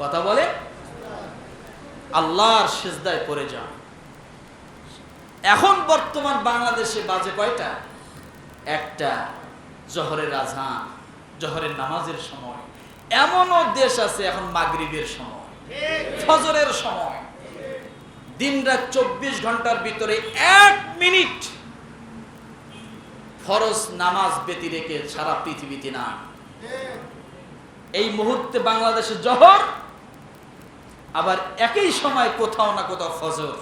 কথা বলে, আল্লাহর সেজদায় পড়ে যান। এখন বর্তমান বাংলাদেশে বাজে কয়টা? একটা, জহরের আজান, জহরের নামাজের সময়। এমনও দেশ আছে এখন মাগরিবের সময়, ফজরের সময়। দিন রাত চব্বিশ ঘণ্টার ভিতরে এক মিনিট ফরজ নামাজ ব্যতি রেখে সারা পৃথিবীতে না এই মুহূর্তে বাংলাদেশে জহর আবার একই সময় কোথাও না কোথাও ফজর।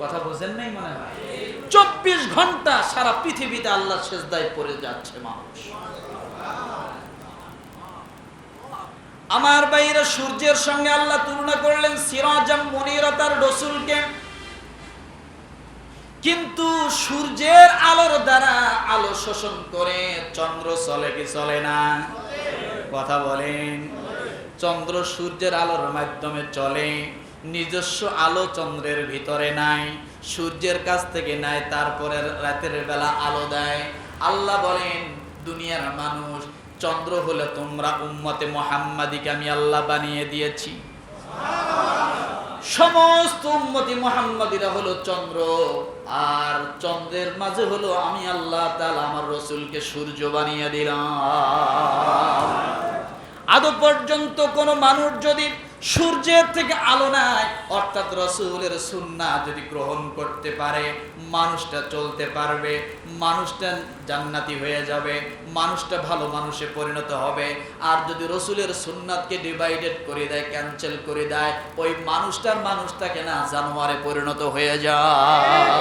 কথা বোঝেন নাই মনে হয়? চব্বিশ ঘণ্টা সারা পৃথিবীতে আল্লাহ সেজদায় পড়ে যাচ্ছে মানুষ। আমার বাইরে সূর্যের সঙ্গে আল্লাহ তুলনা করলেন সিরাজাম মনিরতার রসুলকে। কিন্তু সূর্যের আলোর দ্বারা আলো শোষণ করে চন্দ্র চলে কি চলে না? কথা বলেন। চন্দ্র সূর্যের আলোর মাধ্যমে চলে। নিজস্ব আলো চন্দ্রের ভিতরে নাই। সূর্যের কাছ থেকে নাই, তারপরে রাতের বেলা আলো দেয়। আল্লাহ বলেন, দুনিয়ার মানুষ, চন্দ্র হলে তোমরা উম্মতে মোহাম্মদিকে আমি আল্লাহ বানিয়ে দিয়েছি। সমস্ত উম্মতি মোহাম্মদিরা হলো চন্দ্র। আর চন্দ্রের মাঝে হলো আমি আল্লাহ তাআলা আমার রসুলকে সূর্য বানিয়ে দিলাম। আদৌ পর্যন্ত কোন মানুষ যদি সূর্যের থেকে আলো নাই অর্থাৎ রসুলের সুন্না যদি গ্রহণ করতে পারে, মানুষটা চলতে পারবে, মানুষটা জান্নাতি হয়ে যাবে, মানুষটা ভালো মানুষে পরিণত হবে। আর যদি রসুলের সুন্নাতকে ডিভাইডেড করে দেয় ক্যান্সেল করে দেয়, ওই মানুষটার মানুষটাকে না জানোয়ারে পরিণত হয়ে যায়।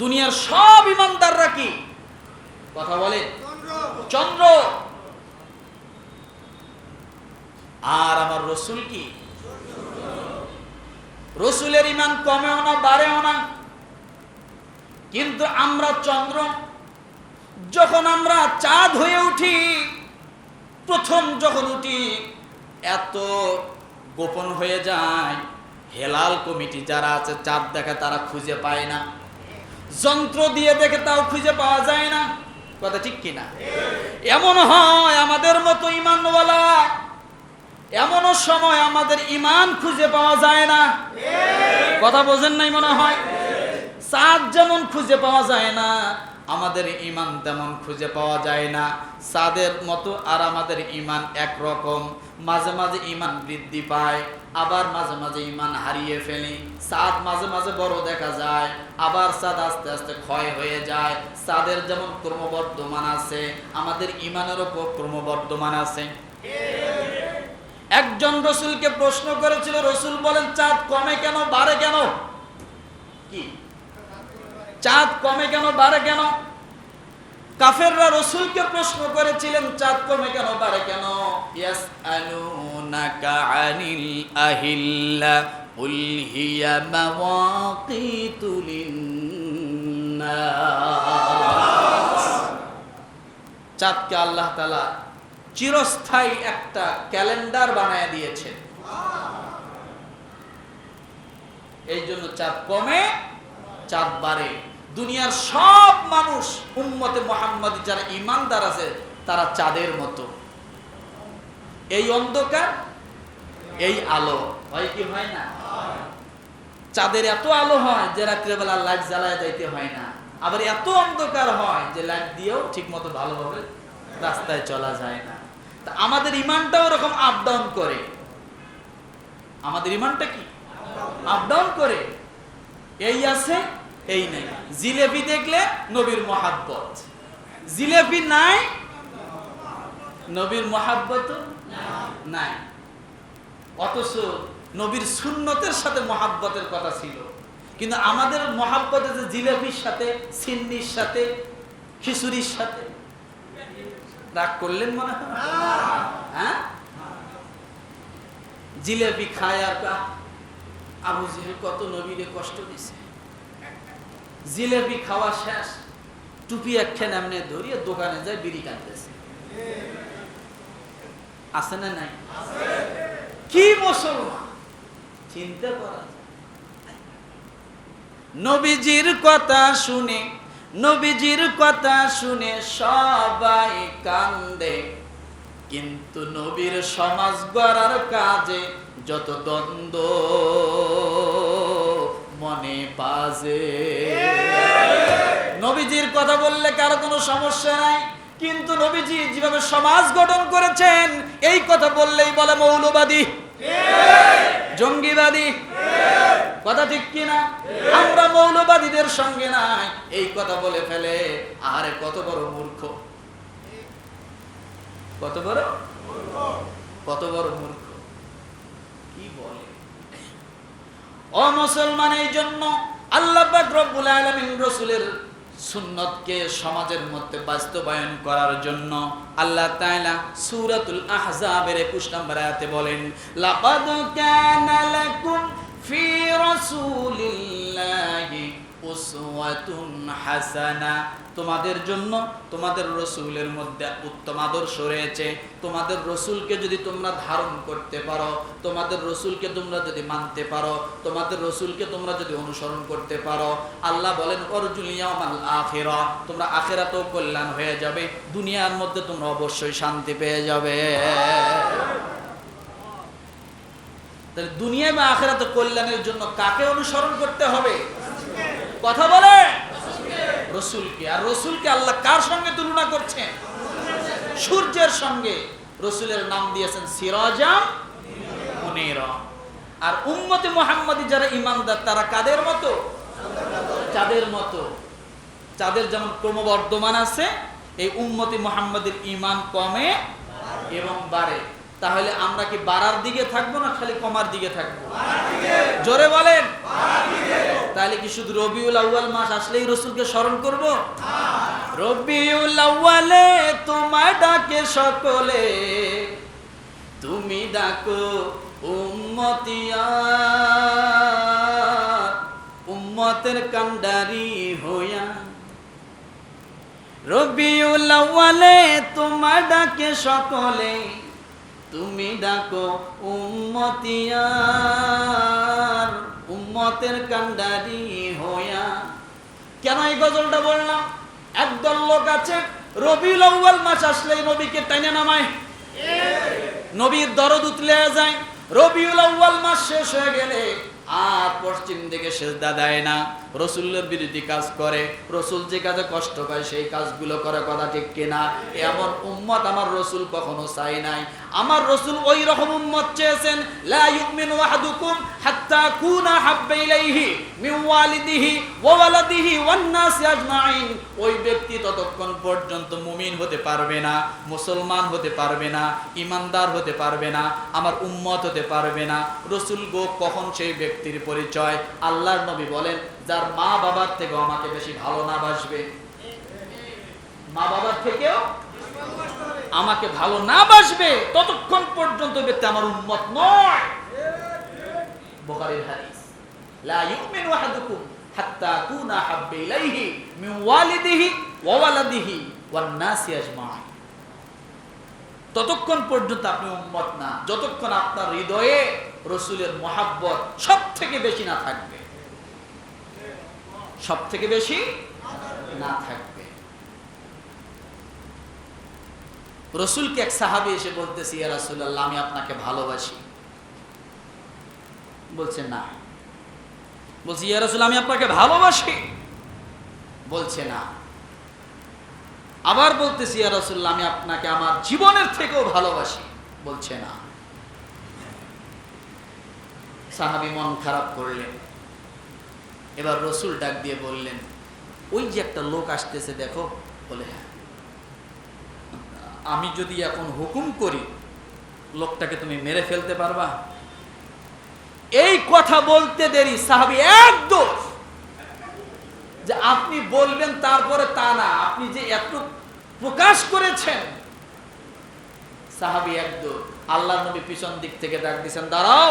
দুনিয়ার সব ইমানদাররা কি? কথা বলে? চন্দ্র। আর আমার রসুল কি? রসুলের ইমান কমেও না, বাড়েও না। কিন্তু আমরা চন্দ্র, যখন আমরা চাঁদ হয়ে উঠি, প্রথম যখন উঠি, এত গোপন হয়ে যায়। হেলাল কমিটি যারা আছে, চাঁদ দেখে তারা খুঁজে পায় না। যন্ত্র দিয়ে দেখে তাও খুঁজে পাওয়া যায় না। কথা ঠিক কিনা? এমন হয় আমাদের মতো ইমানওয়ালা এমনও সময় আমাদের ইমান খুঁজে পাওয়া যায় না। কথা বোঝেন নাই মনে হয়? চাঁদ যেমন খুঁজে পাওয়া যায় না, আমাদের ইমান তেমন খুঁজে পাওয়া যায় না। চাঁদের মতো আর আমাদের ইমান একরকম। মাঝে মাঝে ইমান বৃদ্ধি পায়, আবার মাঝে মাঝে ইমান হারিয়ে ফেলি। চাঁদ মাঝে মাঝে বড় দেখা যায়, আবার চাঁদ আস্তে আস্তে ক্ষয় হয়ে যায়। চাঁদের যেমন ক্রমবর্ধমান আছে, আমাদের ইমানেরও ক্রমবর্ধমান আছে। একজন রসুলকে প্রশ্ন করেছিল, রসুল বলেন, চাঁদ কমে কেন, বাড়ে কেন? কি? চাঁদ কমে কেন, বাড়ে কেন? কাফেররা রসুলকে প্রশ্ন করেছিলেন, চাঁদ কমে কেন, বাড়ে কেন? ইয়াসআলুনাকা আনিল আহিল্লা মাওয়াকিতু লিন্নাস। চাঁদকে আল্লাহ তাআলা চিরস্থায়ী একটা ক্যালেন্ডার বানায় দিয়েছেন এই জন্য চাঁদ কমে, চাঁদ বাড়ে। দুনিয়ার সব মানুষ, উম্মতে মোহাম্মদ যারা ইমানদার আছে, তারা চাঁদের মতো। এই অন্ধকার, এই আলো। হয় কি হয় না? চাঁদের এত আলো হয় যে রাত্রেবেলা লাইট জ্বালায় যাইতে হয় না। আবার এত অন্ধকার হয় যে লাইট দিয়েও ঠিক মতো ভালোভাবে রাস্তায় চলা যায় না। আমাদের ইমানটাও এরকম আপ ডাউন করে। আমাদের ইমানটা কি? আপ ডাউন করে। এই আছে, এই নাই। জিলেপি দেখলে নবীর মহাব্বত। জিলেপি নাই, নবীর মহাব্বত নাই। অথচ নবীর সুন্নতের সাথে মহাব্বতের কথা ছিল। কিন্তু আমাদের মহাব্বতে যে জিলেপির সাথে, সিন্নির সাথে, খিচুড়ির সাথে রাগ করলেন মনে হয়? জিলেপি খায় আর আবু জেহেল কত নবীরে কষ্ট দিছে। জিলেপি খাওয়া শেষ। টুপি একখান এমনি ধরিয়ে দোকানে যায় বিড়ি কাটতেছে। আছে না নাই? কি মুসলমান? চিন্তা করা। নবীজির কথা শুনে নবীজির কথা শুনে সবাই কান্দে। কিন্তু নবীর সমাজ গড়ার কাজে যত দ্বন্দ্ব মনে বাজে। নবীজির কথা বললে কারও কোনো সমস্যা নাই কিন্তু নবীজি যেভাবে সমাজ গঠন করেছেন এই কথা বললেই বলে মৌলবাদী। জঙ্গিবাদী। কথা ঠিক আমরা মৌলবাদীদের সঙ্গে নাই। এই কথা বলে ফেলে। আরে কত বড় মূর্খ। কত বড়? কত বড় মূর্খ। কি বলে? মুসলমান, এই জন্য আল্লাহ রব্বুল আলামিন রাসূলের সুন্নতকে সমাজের মধ্যে বাস্তবায়ন করার জন্য আল্লাহ তাআলা সূরাতুল আহজাবের 21 নম্বর আয়াতে বলেন, লাকাদ ফি রাসূলিল্লাহি উসওয়াতুন হাসানা তোমাদের জন্য তোমাদের রসুলের মধ্যে উত্তম আদর্শ রয়েছে। তোমাদের রসুলকে যদি তোমরা ধারণ করতে পারো, তোমাদের রসুলকে তোমরা যদি মানতে পারো, তোমাদের রসুলকে তোমরা যদি অনুসরণ করতে পারো, আল্লাহ বলেন অর্জুনিয়ামাল আখেরা। তোমরা আখেরাতেও কল্যাণ হয়ে যাবে, দুনিয়ার মধ্যে তোমরা অবশ্যই শান্তি পেয়ে যাবে। তাহলে দুনিয়া বা আখেরাতে কল্যাণের জন্য কাকে অনুসরণ করতে হবে? কথা বলে? রসুলকে। আর রসুলকে আল্লাহ কার সঙ্গে তুলনা করছেন? সূর্যের সঙ্গে। রসুলের নাম দিয়েছেন সিরাজাম মুনিরা। আর উম্মতে মোহাম্মদী যারা ইমানদার, তারা কাদের মতো? চাঁদের মতো। চাঁদের যেমন ক্রমবর্ধমান আছে, এই উম্মতি মোহাম্মদের ইমান কমে এবং বাড়ে। তাহলে আমরা কি বাড়ার দিকে থাকব না খালি কমার দিকে থাকব? জোরে বলেন। তাহলে কি শুধু রবিউল আউয়াল মাস আসলেই রসুলকে স্মরণ করব? রবিউল আউয়ালে তোমার ডাকে সকলে। তুমি ডাকো উম্মতিয়া উম্মতের কান্ডারি হইয়া। রবিউল আউয়ালে তোমার ডাকে সকলে। ডাকো উম্মতিয়ার উম্মতের কান্ডারি হইয়া। কেন এই গজলটা বললাম? একদল লোক আছে, রবিউল আউয়াল মাস আসলেই নবীকে টাইনে নামায়। নবীর দরদ উতলে যায়, রবিউল আউয়াল মাস শেষ হয়ে গেলে আর পশ্চিম দিকে সেজদা দেয় না। রসুলের বিরোধী কাজ করে, রসুল যে কাজে কষ্ট পায়, সেই কাজগুলো করে কথা ঠিক কিনা? এমন উম্মত আমার রসুল কখনো চাই নাই। আমার রসুল ওই রকম উম্মত চেয়েছেন ব্যক্তি ততক্ষণ পর্যন্ত মুমিন হতে পারবে না, মুসলমান হতে পারবে না হতে পারবে না, আমার উম্মত হতে পারবে না। রসুল গো কখন সেই ব্যক্তির পরিচয়? আল্লাহর নবী বলেন যার মা বাবার থেকেও আমাকে বেশি ভালো না বাসবে। মা বাবার থেকেও আমাকে ভালো না বাসবে, ততক্ষণ পর্যন্ত ব্যক্তি আমার উম্মত নয়। ততক্ষণ পর্যন্ত আপনি উম্মত না, যতক্ষণ আপনার হৃদয়ে রসুলের মহাব্বত সব থেকে বেশি না থাকবে। সব থেকে বেশি? না থাকবে। রসুলকে এক সাহাবি এসে বলতেছি রাসূলুল্লাহ, আমি আপনাকে ভালোবাসি। বলছে, না। বলছি, ইয়া আমি আপনাকে ভালোবাসি। বলছে, না। আবার বলতেছি, ইয়া আমি আপনাকে আমার জীবনের থেকেও ভালোবাসি। বলছে, না। সাহাবি মন খারাপ করলেন। এবার রসুল ডাক দিয়ে বললেন, ওই যে একটা লোক আসতেছে দেখো, বলে হ্যাঁ আমি যদি এখন হুকুম করি, লোকটাকে তুমি মেরে ফেলতে পারবা? এই কথা বলতে দেরি, সাহাবি এক দোষ, যে আপনি বলবেন তারপরে তা না, আপনি যে এত প্রকাশ করেছেন, সাহাবি এক দোষ। আল্লাহ নবী পিছন দিক থেকে ডাক দিয়েছেন, দাঁড়াও।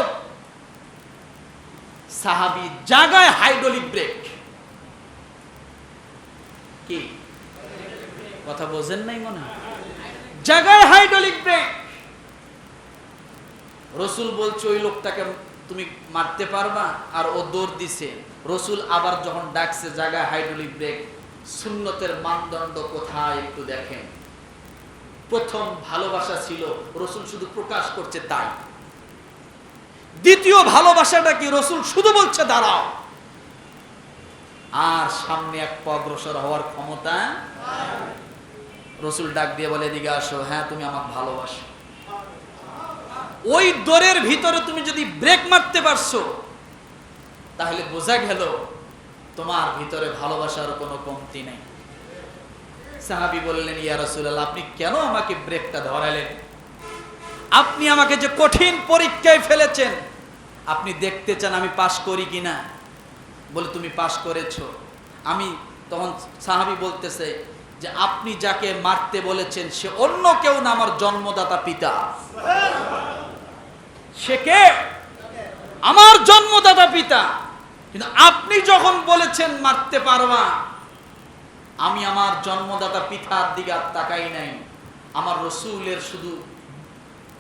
সাহাবি জাগায় হাইড্রোলিক ব্রেক। কি? কথা বোঝেন নাই মনে জাগায় হাইড্রোলিক ব্রেক। রসুল বলছে, ওই লোকটাকে তুমি মারতে পারবা আর ও দৌড় দিছে। রসুল আবার যখন ডাকছে জায়গায় হাইড্রোলিক ব্রেক, সুন্নতের মানদণ্ড কোথায় একটু দেখেন। প্রথম ভালোবাসা ছিল, রসুল শুধু প্রকাশ করছে তাই। দ্বিতীয় ভালোবাসাটা কি? রসুল শুধু বলছে, দাঁড়াও। আর সামনে এক অগ্রসর হওয়ার ক্ষমতা? রসুল ডাক দিয়ে বলে, এদিকে আসো। হ্যাঁ তুমি আমাকে ভালোবাসো। ওই দরের ভিতরে তুমি যদি ব্রেক মারতে পারছ, তাহলে বোঝা গেল তোমার ভিতরে ভালোবাসার কোনো কমতি নেই। সাহাবি বললেন, ইয়া রাসূলুল্লাহ, আপনি কেন আমাকে ব্রেকটা ধরালেন? আপনি আমাকে যে কঠিন পরীক্ষায় ফেলেছেন, আপনি দেখতে চান আমি পাশ করি কিনা? বলে, তুমি পাশ করেছ। আমি তখন সাহাবি বলতেছে যে, আপনি যাকে মারতে বলেছেন, সে অন্য কেউ না, আমার জন্মদাতা পিতা। সে কে? আমার জন্মদাতা পিতা। কিন্তু আপনি যখন বলেছেন, মারতে পারবা। আমি আমার জন্মদাতা পিতার দিকে আর তাকাই নাই। আমার রসুলের শুধু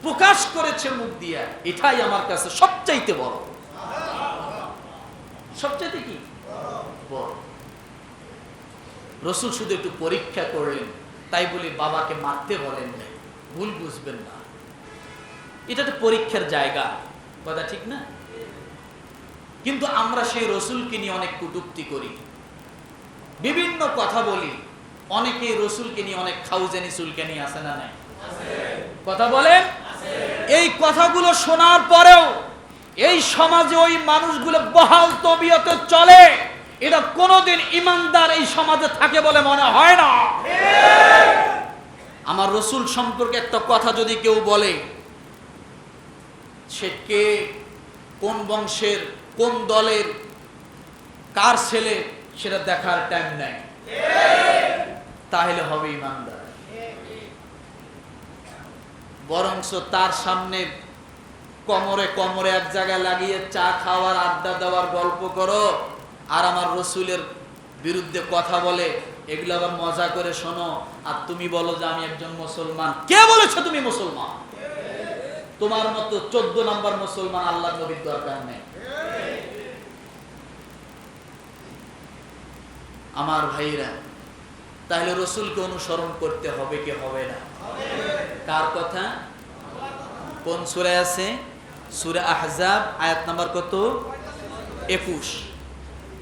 প্রকাশ করেছে মুখ দিয়া, এটাই আমার কাছে সবচাইতে বড়। সবচাইতে কি? রসুল শুধু একটু পরীক্ষা করলেন, তাই বলে বাবাকে মারতে বলেন নাই ভুল বুঝবেন না। এটা তো পরীক্ষার জায়গা, কথা ঠিক না? কিন্তু আমরা সেই রসুলকে নিয়ে অনেক কটুক্তি করি। বিভিন্ন কথা বলি অনেকে রসুলকে নিয়ে অনেক খাউজানি চুলকানি আছে না নাই? কথা বলেন? এই কথাগুলো শোনার পরেও এই সমাজে ওই মানুষগুলো বহাল তবিয়তে চলে। এটা কোনোদিন ইমানদার এই সমাজে থাকে বলে মনে হয় না। আমার রসুল সম্পর্কে একটা কথা যদি কেউ বলে, সে কে, কোন বংশের, কোন দলের, কার ছেলে, সেটা দেখার টাইম নাই। তাহলে হবে ইমানদার। বরংস তার সামনে কমরে কমরে এক জায়গায় লাগিয়ে চা খাওয়ার, আড্ডা দেওয়ার গল্প করো। আর আমার রসুলের বিরুদ্ধে কথা বলে, এগুলো আবার মজা করে শোনো। আর তুমি বলো যে আমি একজন মুসলমান। কে বলেছ তুমি মুসলমান? তোমার মতো চোদ্দ নম্বর মুসলমান আল্লাহ নবীর দরকার নেই। আমার ভাইরা তাহলে রসুলকে অনুসরণ করতে হবে কি হবে না? কার কথা? কোন সুরে আছে? সুরে আহজাব, আয়াত নাম্বার কত? একুশ।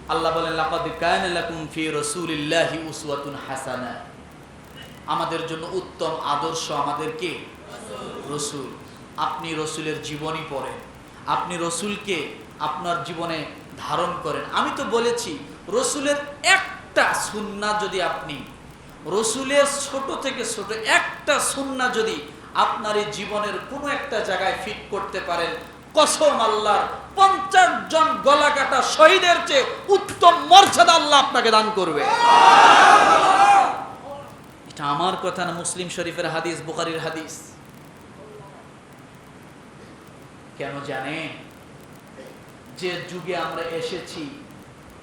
আল্লাহ বলেন, লাকাদ কানা লাকুম ফি রাসূলিল্লাহি উসওয়াতুন হাসানা। আমাদের জন্য উত্তম আদর্শ আমাদেরকে রসুল। আপনি রসুলের জীবনী পড়েন। আপনি রসুলকে আপনার জীবনে ধারণ করেন। আমি তো বলেছি, রসুলের একটা সুন্না যদি আপনি রসুলের ছোট থেকে ছোট একটা সুন্না যদি আপনার এই জীবনের কোনো একটা জায়গায় ফিট করতে পারেন, কসম আল্লাহর পঞ্চাশ জন গলা কাটা শহীদের চেয়ে উত্তম মর্যাদা আল্লাহ আপনাকে দান করবে। এটা আমার কথা না মুসলিম শরীফের হাদিস, বুখারির হাদিস। কেন জানেন? যে যুগে আমরা এসেছি,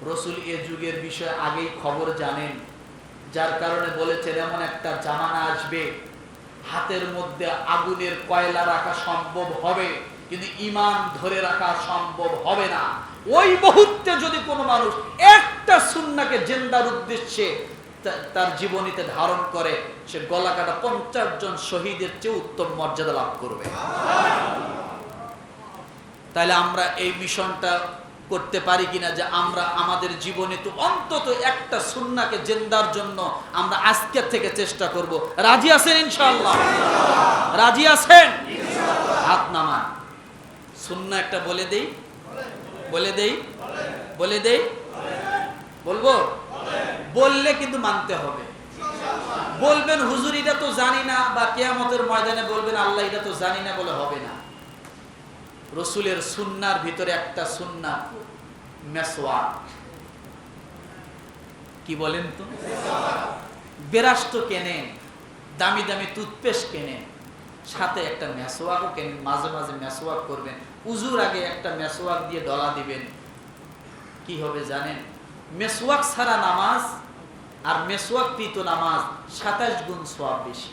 রসুল এ যুগের বিষয়ে আগেই খবর জানেন। যার কারণে বলেছেন, এমন একটা জামানা আসবে, হাতের মধ্যে আগুনের কয়লা রাখা সম্ভব হবে, কিন্তু ইমান ধরে রাখা সম্ভব হবে না। ওই মুহূর্তে যদি কোনো মানুষ একটা সুন্নাকে জেন্দার উদ্দেশ্যে তার জীবনীতে ধারণ করে, সে গলা কাটা পঞ্চাশ জন শহীদের চেয়ে উত্তম মর্যাদা লাভ করবে। তাহলে আমরা এই মিশনটা করতে পারি কিনা যে আমরা আমাদের জীবনে তো অন্তত একটা সুন্নাকে জেন্দার জন্য আমরা আজকের থেকে চেষ্টা করব। রাজি আছেন ইনশাআল্লাহ? রাজি আছেন? হাত নামান। সুন্না একটা বলে দেই। বলে দেই। বলে দেই। বলব? বললে কিন্তু মানতে হবে। বলবেন, হুজুর, এটা তো জানি না। বা কেয়ামতের ময়দানে বলবেন, আল্লাহ, এটা তো জানি না বলে হবে না। রসুলের সুন্নার ভিতরে একটা সুন্না মেসওয়াক কি বলেন তো? বেরাস তো দামি দামি টুথপেস্ট কেনেন সাথে একটা মেসোয়াকও কেনেন, মাঝে মাঝে মেসোয়াক করবেন। উজুর আগে একটা মেসোয়াক দিয়ে ডলা দিবেন। কি হবে জানেন? মেসোয়াক ছাড়া নামাজ আর মেসোয়াক কৃত নামাজ সাতাশ গুণ সোয়াব বেশি।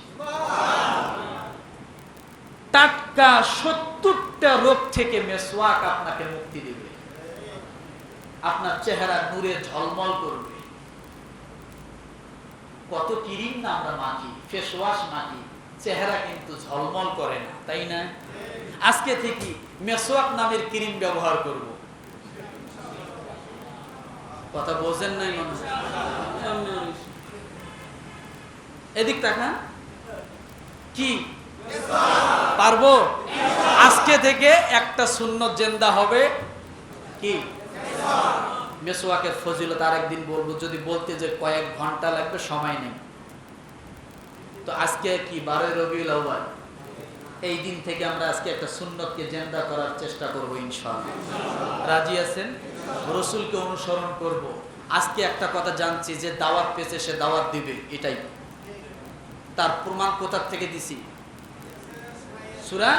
টাটকা সত্তরটা রোগ থেকে মেসওয়াক আপনাকে মুক্তি দেবে। আপনার চেহারা নূরে ঝলমল করবে। কত ক্রিম না আমরা মাখি ফেস ওয়াশ মাখি, চেহারা কিন্তু ঝলমল করে না, তাই না? আজকে থেকে মেসোয়াক নামের ক্রিম ব্যবহার করব। কথা বোঝেন নাই মানুষ? এদিক তাকান। কি? পারব? আজকে থেকে একটা শূন্য জেন্দা হবে। কি? মেসোয়াকের ফজিলত আর একদিন বলব, যদি বলতে যে কয়েক ঘণ্টা লাগবে, সময় নেই। তো আজকে কি? বারোই আউ্বাল এই দিন থেকে আমরা আজকে একটা সুন্নতকে জেন্দা করার চেষ্টা করব, ইনশাআল্লাহ। রাজি আছেন? রসুলকে অনুসরণ করব। আজকে একটা কথা জানছি, যে দাওয়াত পেয়েছে, সে দাওয়াত দিবে, এটাই। তার প্রমাণ কোথার থেকে দিছি? সুরা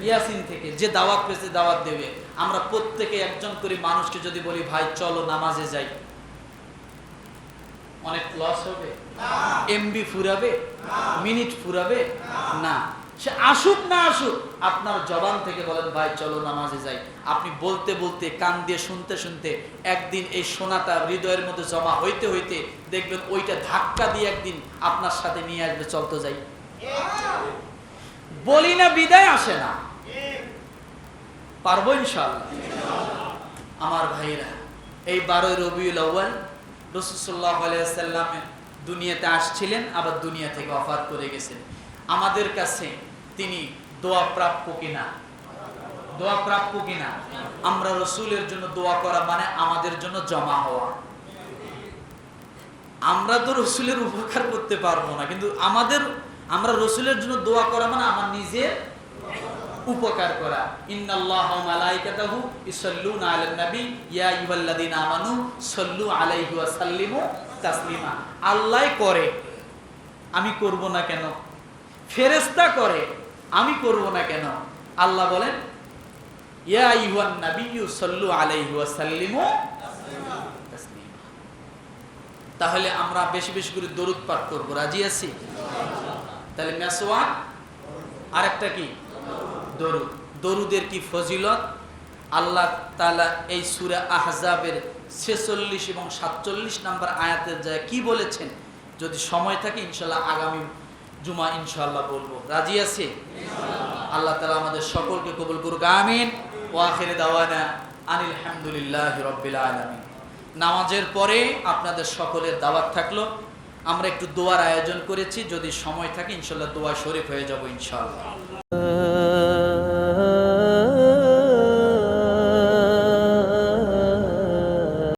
ইয়াসিন থেকে, যে দাওয়াত পেয়েছে দাওয়াত দেবে। আমরা প্রত্যেকে একজন করে মানুষকে যদি বলি, ভাই, চলো নামাজে যাই। অনেক লস হবে। এমবি ফুরাবে? মিনিট ফুরাবে? না। সে আসুক না আসুক, আপনার জবান থেকে বলেন, ভাই, চলো নামাজে যাই। আপনি বলতে বলতে, কান দিয়ে শুনতে শুনতে, একদিন এই সোনাটা হৃদয়ের মধ্যে জমা হইতে হইতে দেখবেন, ওইটা ধাক্কা দিয়ে একদিন আপনার সাথে নিয়ে আসবে চলতে যাই। বলি না, বিদায় আসে না। পারব ইনশাল্লাহ আমার ভাইরা এই বারোই রবিউল আউ্বাল রসুল্লাহ দুনিয়াতে আসছিলেন, আবার দুনিয়া থেকে অফাত করে গেছেন। আমাদের কাছে তিনি দোয়া প্রাপ্য কিনা? দোয়া প্রাপ্য কিনা? আমরা রসুলের জন্য দোয়া করা মানে আমাদের জন্য জমা হওয়া। আমরা তো রসুলের উপকার করতে পারব না, কিন্তু আমাদের আমরা রসুলের জন্য দোয়া করা মানে আমার নিজের উপকার করা। আল্লাহ করে, আমি করব না কেন? ফেরেশতা করে, আমি করব না কেন? আল্লাহ বলেন তাহলে আমরা বেশি বেশি করে দরুদ পাঠ করব। রাজি আছি? তাহলে মেসওয়াক আরেকটা কি? দরুদ। দরুদের কি ফজিলত? আল্লাহ তালা এই সুরে আহজাবের ছেচল্লিশ এবং সাতচল্লিশ নাম্বার আয়াতের জায়গায় কি বলেছেন? যদি সময় থাকে ইনশাল্লাহ আগামী জুমা ইনশাল্লাহ বলব। রাজি আছে আল্লাহ তালা আমাদের সকলকে কবুল করুক আমিন। ও আখেরে দাওয়ানা আনিল হামদুলিল্লাহ রব্বিল আলমিন। নামাজের পরে আপনাদের সকলের দাওয়াত থাকল। আমরা একটু দোয়ার আয়োজন করেছি যদি সময় থাকে ইনশাল্লাহ দোয়া শরীফ হয়ে যাব ইনশাল্লাহ।